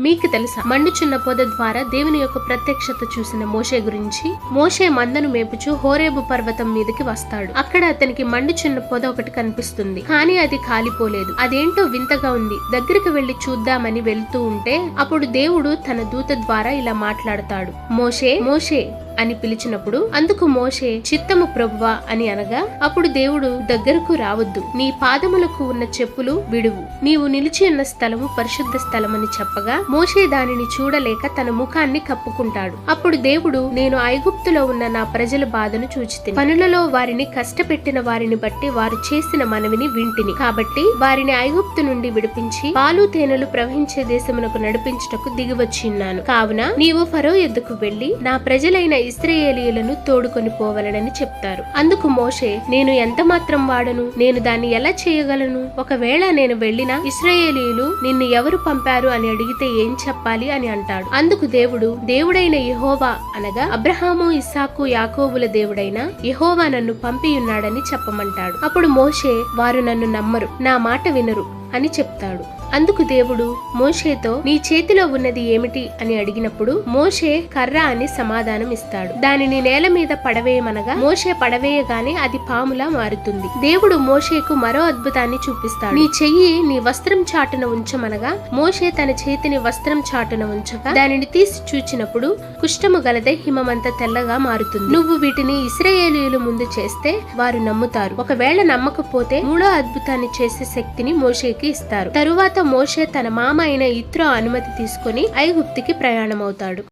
మీకు తెలుసా? మండుచున్న పొద ద్వారా దేవుని యొక్క ప్రత్యక్షత చూసిన మోషే గురించి మోషే మందను మేపుచు హోరేబు పర్వతం మీదకి వస్తాడు. అక్కడ అతనికి మండుచున్న పొద ఒకటి కనిపిస్తుంది. కానీ అది కాలిపోలేదు. అదేంటో వింతగా ఉంది. దగ్గరికి వెళ్ళి చూద్దామని వెళ్తూ ఉంటే అప్పుడు దేవుడు తన దూత ద్వారా ఇలా మాట్లాడతాడు. మోషే మోషే అని పిలిచినప్పుడు అందుకు మోషే చిత్తము ప్రభువా అని అనగా అప్పుడు దేవుడు దగ్గరకు రావద్దు. నీ పాదములకు ఉన్న చెప్పులు విడువు. నీవు నిలిచి ఉన్న స్థలము పరిశుద్ధ స్థలమని చెప్పగా మోషే దానిని చూడలేక తన ముఖాన్ని కప్పుకుంటాడు. అప్పుడు దేవుడు నేను ఐగుప్తులో ఉన్న నా ప్రజల బాధను చూచితే పనులలో వారిని కష్టపెట్టిన వారిని బట్టి వారు చేసిన మనవిని వింటిని. కాబట్టి వారిని ఐగుప్తు నుండి విడిపించి పాలు తేనెలు ప్రవహించే దేశమునకు నడిపించుటకు దిగివచ్చిన్నాను కావున నీవు ఫరో ఎద్దుకు వెళ్ళి నా ప్రజలైన ఇస్రాయేలీయులను తోడుకొని పోవలనని చెప్తారు. అందుకు మోషే నేను ఎంత మాత్రం వాడను? నేను దాన్ని ఎలా చేయగలను? ఒకవేళ నేను వెళ్ళినా ఇస్రాయేలీలు నిన్ను ఎవరు పంపారు అని అడిగితే ఏం చెప్పాలి? అని అంటాడు. అందుకు దేవుడు దేవుడైన యహోవా అనగా అబ్రహాము ఇస్సాకు యాకోబుల దేవుడైన యహోవా నన్ను పంపియున్నాడని చెప్పమంటాడు. అప్పుడు మోషే వారు నన్ను నమ్మరు నా మాట వినరు అని చెప్తాడు. అందుకు దేవుడు మోషేతో నీ చేతిలో ఉన్నది ఏమిటి? అని అడిగినప్పుడు మోషే కర్ర అని సమాధానం ఇస్తాడు. దానిని నేల మీద పడవేయమనగా మోషే పడవేయగానే అది పాములా మారుతుంది. దేవుడు మోషేకు మరో అద్భుతాన్ని చూపిస్తాడు. నీ చెయ్యి నీ వస్త్రం చాటున ఉంచమనగా మోషే తన చేతిని వస్త్రం చాటున ఉంచగా దానిని తీసి చూచినప్పుడు కుష్టము గలదే హిమమంత తెల్లగా మారుతుంది. నువ్వు వీటిని ఇస్రాయేలీయులు ముందు చేస్తే వారు నమ్ముతారు. ఒకవేళ నమ్మకపోతే మూడో అద్భుతాన్ని చేసే శక్తిని మోషేకి ఇస్తారు. తరువాత మోషే తన మామ అయిన ఇత్రో అనుమతి తీసుకొని ఐగుప్తికి ప్రయాణమవుతాడు.